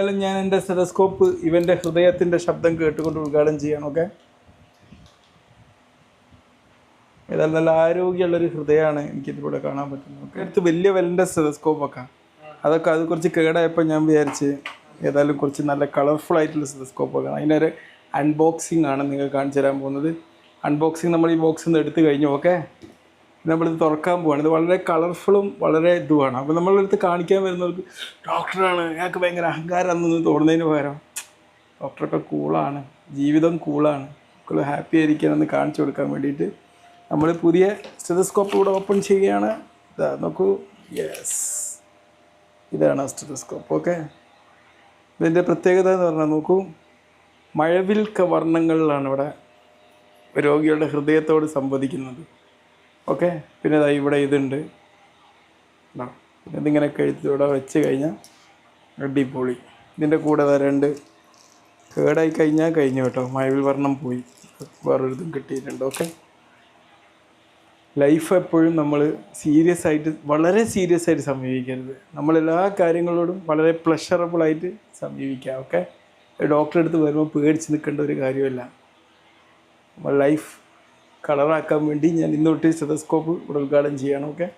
എന്തായാലും ഞാൻ എന്റെ സെലസ്കോപ്പ് ഇവന്റെ ഹൃദയത്തിന്റെ ശബ്ദം കേട്ടുകൊണ്ട് ഉദ്ഘാടനം ചെയ്യണം ഓക്കെ ഏതായാലും നല്ല ആരോഗ്യമുള്ളൊരു ഹൃദയമാണ് എനിക്കിതിലൂടെ കാണാൻ പറ്റുന്നത് ഓക്കെ അടുത്ത് വലിയ വലിന്റെ സെലസ്കോപ്പൊക്കെ അതൊക്കെ അത് കുറച്ച് കേടായപ്പോൾ ഞാൻ വിചാരിച്ച് ഏതായാലും കുറച്ച് നല്ല കളർഫുൾ ആയിട്ടുള്ള സ്റ്റെതസ്കോപ്പൊക്കെ അതിനൊരു അൺബോക്സിംഗ് ആണ് നിങ്ങൾ കാണിച്ചു തരാൻ പോകുന്നത്. അൺബോക്സിങ് നമ്മൾ ഈ ബോക്സിൽ നിന്ന് എടുത്തു കഴിഞ്ഞു ഓക്കെ നമ്മളിത് തുറക്കാൻ പോവാണ്. ഇത് വളരെ കളർഫുളും വളരെ ഇതുമാണ്. അപ്പോൾ നമ്മളെടുത്ത് കാണിക്കാൻ വരുന്നവർക്ക് ഡോക്ടറാണ് ഞങ്ങൾക്ക് ഭയങ്കര അഹങ്കാരമെന്ന് തോന്നുന്നതിന് പകരം ഡോക്ടറൊക്കെ കൂളാണ് ജീവിതം കൂളാണ് മക്കൾ ഹാപ്പി ആയിരിക്കാനെന്ന് കാണിച്ചു കൊടുക്കാൻ വേണ്ടിയിട്ട് നമ്മൾ പുതിയ സ്റ്റെതസ്കോപ്പ് ഇവിടെ ഓപ്പൺ ചെയ്യുകയാണ്. ഇതാ നോക്കൂ. യെസ് ഇതാണ് സ്റ്റെതസ്കോപ്പ് ഓക്കെ ഇതിന്റെ പ്രത്യേകത എന്ന് പറഞ്ഞാൽ നോക്കൂ മഴവിൽ വർണങ്ങളിലാണ് ഇവിടെ രോഗികളുടെ ഹൃദയത്തോട് സംവദിക്കുന്നത്. ഓക്കെ. പിന്നെ ഇതാ ഇവിടെ ഇതുണ്ട്. ഇതിങ്ങനെ കഴുത്തി ഇവിടെ വെച്ച് കഴിഞ്ഞാൽ അടിപൊളി. ഇതിന്റെ കൂടെ രണ്ട് കേടായി കഴിഞ്ഞാൽ കഴിഞ്ഞു കേട്ടോ. മഴവിൽ വർണം പോയി. വേറൊരിതും കിട്ടിയിട്ടുണ്ട്. ഓക്കെ. ലൈഫ് എപ്പോഴും നമ്മൾ സീരിയസ് ആയിട്ട് വളരെ സീരിയസ് ആയിട്ട് സമീപിക്കരുത്. നമ്മളെല്ലാ കാര്യങ്ങളോടും വളരെ പ്ലഷറബിളായിട്ട് സമീപിക്കുക ഓക്കെ. ഡോക്ടറെ അടുത്ത് വരുമ്പോൾ പേടിച്ച് നിൽക്കേണ്ട ഒരു കാര്യമല്ല. നമ്മൾ ലൈഫ് കളറാക്കാൻ വേണ്ടി ഞാൻ ഇന്ന് തൊട്ട് സ്റ്റെതസ്കോപ്പ് ഇവിടെ ഉദ്ഘാടനം ചെയ്യണം ഓക്കെ